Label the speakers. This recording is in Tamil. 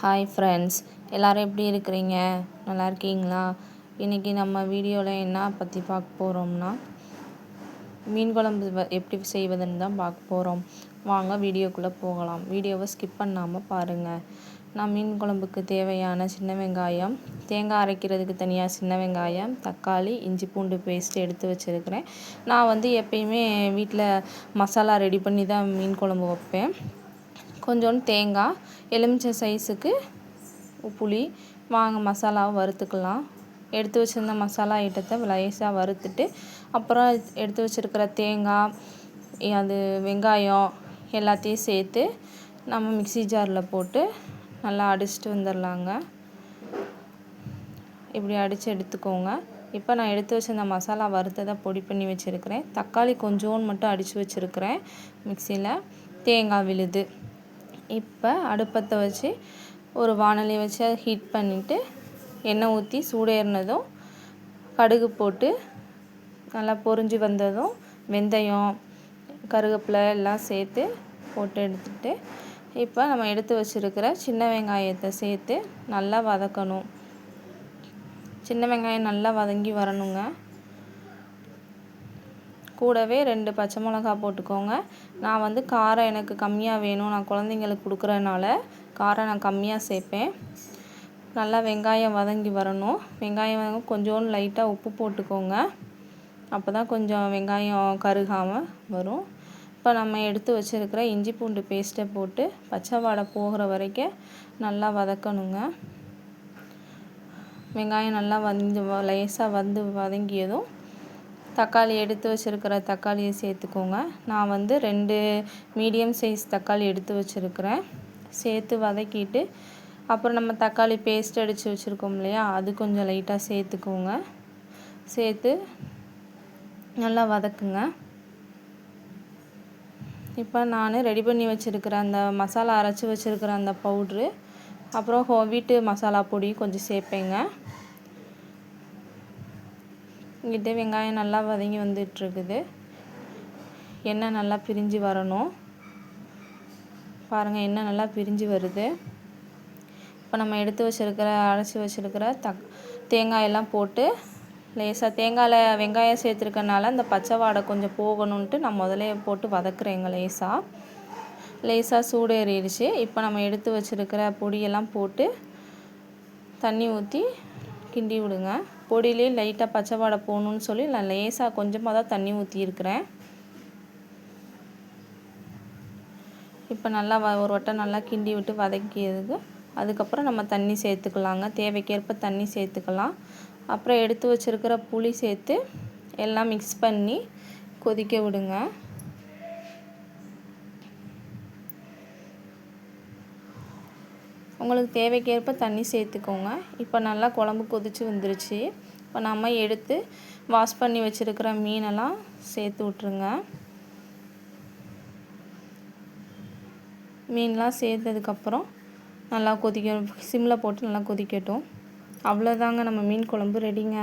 Speaker 1: ஹாய் ஃப்ரெண்ட்ஸ் எல்லோரும் எப்படி இருக்கிறீங்க? நல்லா இருக்கீங்களா? இன்றைக்கி நம்ம வீடியோவில் என்ன பற்றி பார்க்க போகிறோம்னா மீன் குழம்பு எப்படி செய்வதுன்னு தான் பார்க்க போகிறோம் வாங்க வீடியோக்குள்ளே போகலாம். வீடியோவை ஸ்கிப் பண்ணாமல் பாருங்கள் நான் மீன் குழம்புக்கு தேவையான சின்ன வெங்காயம் தேங்காய் அரைக்கிறதுக்கு தனியாக சின்ன வெங்காயம் தக்காளி இஞ்சி பூண்டு பேஸ்ட் எடுத்து வச்சுருக்கிறேன். நான் வந்து எப்பயுமே வீட்டில் மசாலா ரெடி பண்ணி தான் மீன் குழம்பு வைப்பேன். கொஞ்சோண்டு தேங்காய் எலுமிச்சை சைஸுக்கு புளி. வாங்க மசாலாவை வறுத்துக்கலாம். எடுத்து வச்சுருந்த மசாலா ஐட்டத்தை லேசாக வறுத்துட்டு அப்புறம் எடுத்து வச்சுருக்கிற தேங்காய் அது வெங்காயம் எல்லாத்தையும் சேர்த்து நம்ம மிக்சி ஜாரில் போட்டு நல்லா அடிச்சுட்டு வந்துடலாங்க. இப்படி அடித்து எடுத்துக்கோங்க. இப்போ நான் எடுத்து வச்சிருந்த மசாலா வறுத்ததை பொடி பண்ணி வச்சுருக்கிறேன். தக்காளி கொஞ்சோன்னு மட்டும் அடித்து வச்சுருக்கிறேன் மிக்சியில் தேங்காய் விழுது. இப்போ அடுப்பத்தை வச்சு ஒரு வானலி வச்சு அதை ஹீட் பண்ணிவிட்டு எண்ணெய் ஊற்றி சூடேறினதும் கடுகு போட்டு நல்லா பொறிஞ்சு வந்ததும் வெந்தயம் கருவேப்பிலை எல்லாம் சேர்த்து போட்டு எடுத்துகிட்டு இப்போ நம்ம எடுத்து வச்சுருக்கிற சின்ன வெங்காயத்தை சேர்த்து நல்லா வதக்கணும். சின்ன வெங்காயம் நல்லா வதங்கி வரணுங்க. கூடவே ரெண்டு பச்சை மிளகா போட்டுக்கோங்க. நான் வந்து காரம் எனக்கு கம்மியாக வேணும். நான் குழந்தைங்களுக்கு கொடுக்குறதுனால காரம் நான் கம்மியாக சேர்ப்பேன். நல்லா வெங்காயம் வதங்கி வரணும். வெங்காயம் வதங்க கொஞ்சோண்டு லைட்டாக உப்பு போட்டுக்கோங்க. அப்போ தான் கொஞ்சம் வெங்காயம் கருகாமல் வரும். இப்போ நம்ம எடுத்து வச்சுருக்கிற இஞ்சி பூண்டு பேஸ்ட்டை போட்டு பச்சை வாடை போகிற வரைக்கும் நல்லா வதக்கணுங்க. வெங்காயம் நல்லா வந்து லேசாக வந்து வதங்கியதும் தக்காளி எடுத்து வச்சுருக்கிற தக்காளியை சேர்த்துக்கோங்க. நான் வந்து ரெண்டு மீடியம் சைஸ் தக்காளி எடுத்து வச்சுருக்கிறேன். சேர்த்து வதக்கிட்டு அப்புறம் நம்ம தக்காளி பேஸ்ட் அடித்து வச்சுருக்கோம் இல்லையா? அது கொஞ்சம் லைட்டாக சேர்த்துக்கோங்க. சேர்த்து நல்லா வதக்குங்க. இப்போ நான் ரெடி பண்ணி வச்சுருக்கிற அந்த மசாலா அரைச்சி வச்சுருக்கிற அந்த பவுட்ரு அப்புறம் வீட்டு மசாலா பொடி கொஞ்சம் சேர்ப்பேங்க. இங்கிட்ட வெங்காயம் நல்லா வதங்கி வந்துட்டுருக்குது. எண்ணெய் நல்லா பிரிஞ்சு வரணும். பாருங்கள் எண்ணெய் நல்லா பிரிஞ்சு வருது. இப்போ நம்ம எடுத்து வச்சுருக்கிற அரைச்சி வச்சுருக்கிற தக் தேங்காயெல்லாம் போட்டு லேசாக தேங்காயில் வெங்காயம் சேர்த்துருக்கனால அந்த பச்சை வாடை கொஞ்சம் போகணுன்ட்டு நான் முதலே போட்டு வதக்குறேங்க லேசாக லேசாக சூடேறிடுச்சு. இப்போ நம்ம எடுத்து வச்சுருக்கிற பொடியெல்லாம் போட்டு தண்ணி ஊற்றி கிண்டி விடுங்க. பொடியிலே லைட்டாக பச்சை வாடை போகணுன்னு சொல்லி நான் லேசாக கொஞ்சமாக தான் தண்ணி ஊற்றியிருக்கிறேன் இப்போ நல்லா வ ஒரு வட்டம் நல்லா கிண்டி விட்டு வதக்கியதுக்கு அதுக்கப்புறம் நம்ம தண்ணி சேர்த்துக்கலாங்க. தேவைக்கேற்ப தண்ணி சேர்த்துக்கலாம். அப்புறம் எடுத்து வச்சுருக்கிற புளி சேர்த்து எல்லாம் மிக்ஸ் பண்ணி கொதிக்க விடுங்க. உங்களுக்கு தேவைக்கேற்ப தண்ணி சேர்த்துக்கோங்க. இப்போ நல்லா குழம்பு கொதித்து வந்துருச்சு. இப்போ நம்ம எடுத்து வாஷ் பண்ணி வச்சுருக்கிற மீனெல்லாம் சேர்த்து விட்ருங்க மீன்லாம் சேர்த்ததுக்கப்புறம் நல்லா கொதிக்க சிம்மில் போட்டு நல்லா கொதிக்கட்டும். அவ்வளோதாங்க நம்ம மீன் குழம்பு ரெடிங்க